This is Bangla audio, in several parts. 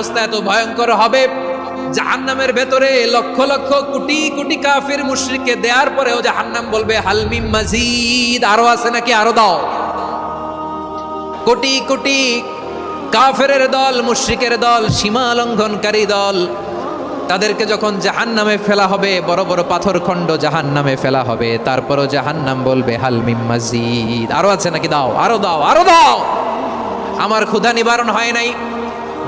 অবস্থা এত ভয়ঙ্কর হবে। জাহান্নামের ভেতরে লক্ষ লক্ষ কোটি কোটি কাফির মুশরিককে দেওয়ার পরেও জাহান্নাম বলবে হালমিম মাজিদ। আরও আছে নাকি? আরও দাও। কোটি কোটি কাফেরের দল, মুশরিকের দল সীমা লঙ্ঘনকারী দল, তাদেরকে যখন জাহান্নামে ফেলা হবে, বড় বড় পাথর খণ্ড জাহান্নামে ফেলা হবে, তারপরও জাহান্নাম বলবে হালমিম মাজিদ। আরও আছে নাকি? দাও, আরও দাও আরও দাও। আমার ক্ষুধা নিবারণ হয় নাই।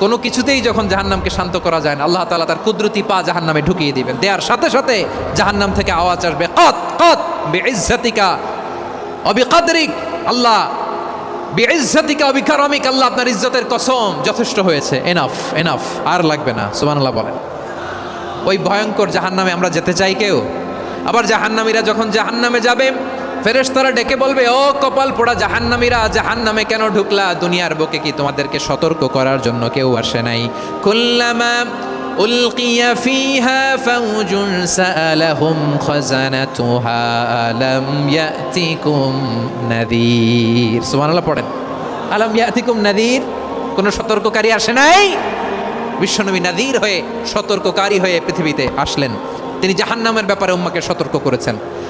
কোনো কিছুতেই যখন জাহান্নামকে শান্ত করা যায় না, আল্লাহ তাআলা তার কুদরতি পা জাহান্নামে ঢুকিয়ে দিবেন। দেওয়ার সাথে সাথে জাহান্নাম থেকে আওয়াজ আসবে, কত কত, বিইজ্জাতিকা, অবিকাদরিক, আল্লাহ, বিইজ্জাতিকা, অবিকারমিক, আল্লাহ আপনার ইজ্জতের কসম যথেষ্ট হয়েছে। এনাফ এনাফ আর লাগবে না। সুবহানাল্লাহ বলেন। ওই ভয়ঙ্কর জাহান্নামে আমরা যেতে চাই কেউ? আবার জাহান্নামীরা যখন জাহান্নামে যাবে ফেরেশতারা ডেকে বলবে, ও কপাল পোড়া জাহান্নামীরা, জাহান্নামে কেন ঢুকলা? দুনিয়ার বুকে কি তোমাদেরকে সতর্ক করার জন্য কেউ আসে নাই? কুল্লামা উলকিয়া ফিহা ফাউজুন সাআলাহুম খাজানাতুহা আলাম ইয়াতিকুম নাযীর সুবহানাল্লাহ, পড়েন। আলাম ইয়াতিকুম নাযীর কোনো সতর্ককারী আসে নাই? বিশ্বনবী নাদির হয়ে সতর্ককারী হয়ে পৃথিবীতে আসলেন। তিনি জাহান্নামের ব্যাপারে উম্মাকে সতর্ক করেছেন।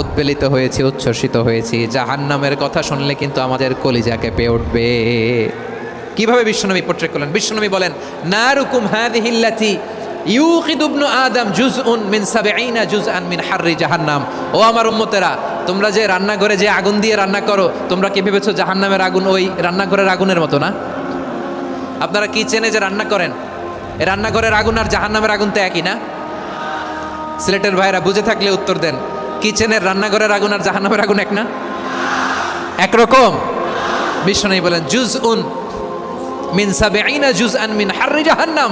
উৎপেলিত হয়েছি, উচ্ছ্বসিত হয়েছি। জাহান্নামের কথা শুনলে কিন্তু আমাদের কলিজা কেঁপে উঠবে। কীভাবে বিশ্বনবী পোট্রে করলেন? বিশ্বনবী বলেন, নারুকুম হাদিহিল্লাতি ইউকিদ ইবনু আদম জুজউন মিন সাবঈনা জুজআন মিন হাররি জাহান্নাম। ও আমার উম্মতেরা, তোমরা যে রান্নাঘরে যে আগুন দিয়ে রান্না করো, তোমরা কি ভেবেছো জাহান্নামের আগুন ওই রান্নাঘরের আগুনের মতো না? আপনারা কি চেনে যে রান্না করেন? রান্নাঘরের আগুন আর জাহান্নামের আগুন তো একই না? সিলেটের ভাইরা বুঝে থাকলে উত্তর দেন। কিচেনের রান্নাঘরের আগুন আর জাহান্নামের আগুন এক না? একরকম। বিশ্ব বিষ্ণু বলেন জুজ উন মিন সাবেইনা জুজ আন মিন হাররি জাহান্নাম।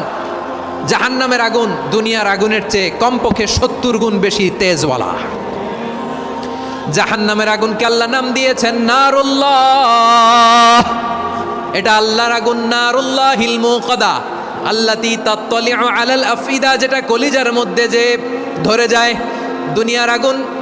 জাহান্নামের আগুন দুনিয়ার আগুনের চেয়ে কমপক্ষে সত্তর গুণ বেশি তেজওয়ালা। জাহান্নামের আগুনকে আল্লাহ নাম দিয়েছেন নারুল্লাহ। এটা আল্লাহর আগুন নারুল্লাহ হিলমু কদা আল্লাতি তাত্তলিউ আলাল আফিদা যেটা কলিজার মধ্যে যে ধরে যায়। দুনিয়ার আগুন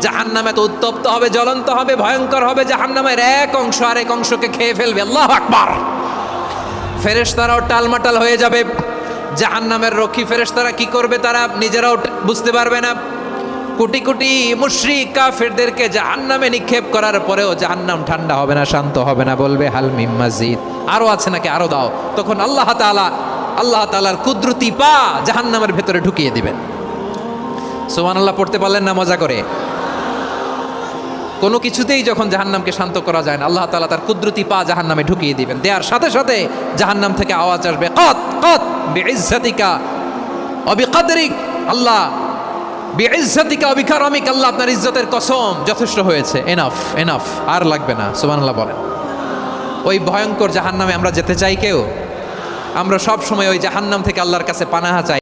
জাহান নামে তো উত্তপ্ত হবে, জ্বলন্ত হবে, ভয়ঙ্কর হবে জাহান নামের এক অংশ আর এক অংশকে খেয়ে ফেলবে। আল্লাহ আকবার! ফেরেশতারাও টালমাটাল হয়ে যাবে। জাহান নামের রক্ষী ফেরেশতারা কি করবে তারা নিজেরাও বুঝতে পারবে না। কোটি কোটি মুশরিক কাফেরদেরকে জাহান্নামে নিক্ষেপ করার পরেও জাহান্নাম ঠান্ডা হবে না, শান্ত হবে না, বলবে হালমিম মাজিদ। আরও আছে নাকি? আরও দাও। তখন আল্লাহ তাআলা, আল্লাহ তাআলার কুদরতি পা জাহান্নামের ভেতরে ঢুকিয়ে দিবেন। সুবহানাল্লাহ, পড়তে পারলেন না? মজা করে। কোনো কিছুতেই যখন জাহান্নামকে শান্ত করা যায় না, আল্লাহ তালা তার কুদরতি পা জাহান্নামে ঢুকিয়ে দিবেন। দেওয়ার সাথে সাথে জাহান্নাম থেকে আওয়াজ আসবে, কত কত, বিইজ্জাতিকা, অবিকাদরিক, আল্লাহ, বিইজ্জাতিকা, অবিকারমিক, আল্লাহ আপনার ইজ্জতের কসম, যথেষ্ট হয়েছে এনাফ এনাফ আর লাগবে না। সুবহানাল্লাহ বলেন। ওই ভয়ঙ্কর জাহান্নামে আমরা যেতে চাই কেউ? আমরা সব সময় ওই জাহান্নাম থেকে আল্লাহর কাছে পানাহা চাই।